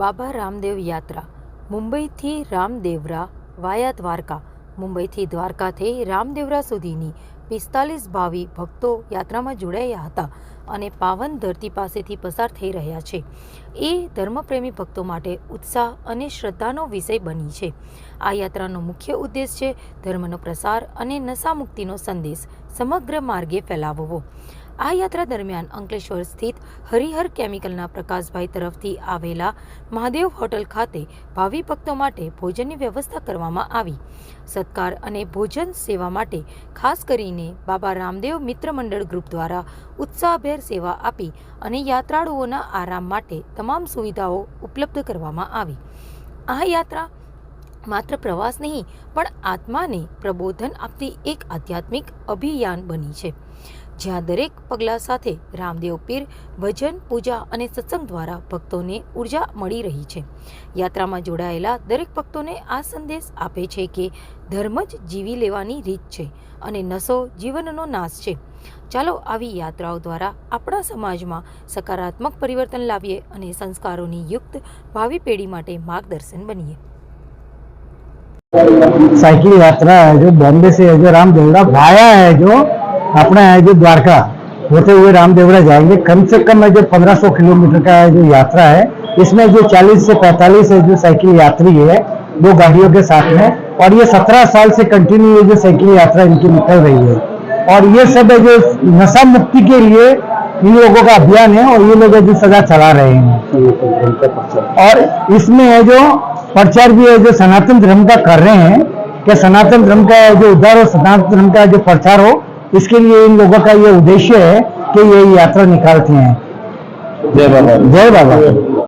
બાબા રામદેવ યાત્રા. મુંબઈથી રામદેવરા વાયા દ્વારકા. મુંબઈથી દ્વારકાથી રામદેવરા સુધીની પિસ્તાલીસ ભાવિ ભક્તો યાત્રામાં જોડાયા હતા અને પાવન ધરતી પાસેથી પસાર થઈ રહ્યા છે. એ ધર્મપ્રેમી ભક્તો માટે ઉત્સાહ અને શ્રદ્ધાનો વિષય બની છે. આ યાત્રાનો મુખ્ય ઉદ્દેશ છે ધર્મનો પ્રસાર અને નશામુક્તિનો સંદેશ સમગ્ર માર્ગે ફેલાવવો. આ યાત્રા દરમિયાન અંકલેશ્વર સ્થિત હરિહર કેમિકલના પ્રકાશભાઈ તરફથી આવેલા મહાદેવ હોટલ ખાતે ભાવિ ભક્તો માટે ભોજનની વ્યવસ્થા કરવામાં આવી. સત્કાર અને ભોજન સેવા માટે ખાસ કરીને બાબા રામદેવ મિત્ર મંડળ ગ્રુપ દ્વારા ઉત્સાહભેર સેવા આપી અને યાત્રાળુઓના આરામ માટે તમામ સુવિધાઓ ઉપલબ્ધ કરવામાં આવી. આ યાત્રા માત્ર પ્રવાસ નહીં, પણ આત્માને પ્રબોધન આપતી એક આધ્યાત્મિક અભિયાન બની છે. જ્યાં દરેક પગલાં સાથે રામદેવ પીર ભજન પૂજા અને સત્સંગ દ્વારા ભક્તોને ઉર્જા મળી રહી છે યાત્રામાં જોડાયેલા દરેક ભક્તોને આ સંદેશ આપે છે કે ધર્મ જ જીવી લેવાની રીત છે અને નશો જીવનનો નાશ છે ચાલો આવી યાત્રાઓ દ્વારા આપણા સમાજમાં સકારાત્મક પરિવર્તન લાવીએ અને સંસ્કારોની યુક્ત ભાવિ પેઢી માટે માર્ગદર્શન બનીએ साइकिल यात्रा है जो बॉम्बे से है जो रामदेवरा वाया है जो अपना है जो द्वारका, होते हुए रामदेवरा जाएँगे। कम से कम जो 1500 किलोमीटर का जो यात्रा है, इसमें जो 40 से 45 जो साइकिल यात्री है, वो गाड़ियों के साथ में, और ये 17 साल से कंटिन्यू ये जो साइकिल यात्रा इनकी निकल रही है। और ये सब है जो नशा मुक्ति के लिए इन लोगों का अभियान है, और ये लोग जो सजा चला रहे हैं। और इसमें है जो प्रचार भी है, जो सनातन धर्म का कर रहे हैं, कि सनातन धर्म का जो उद्धार हो, सनातन धर्म का जो प्रचार हो इसके लिए इन लोगों का ये उद्देश्य है कि ये यात्रा निकालते हैं जय बाबा जय बाबा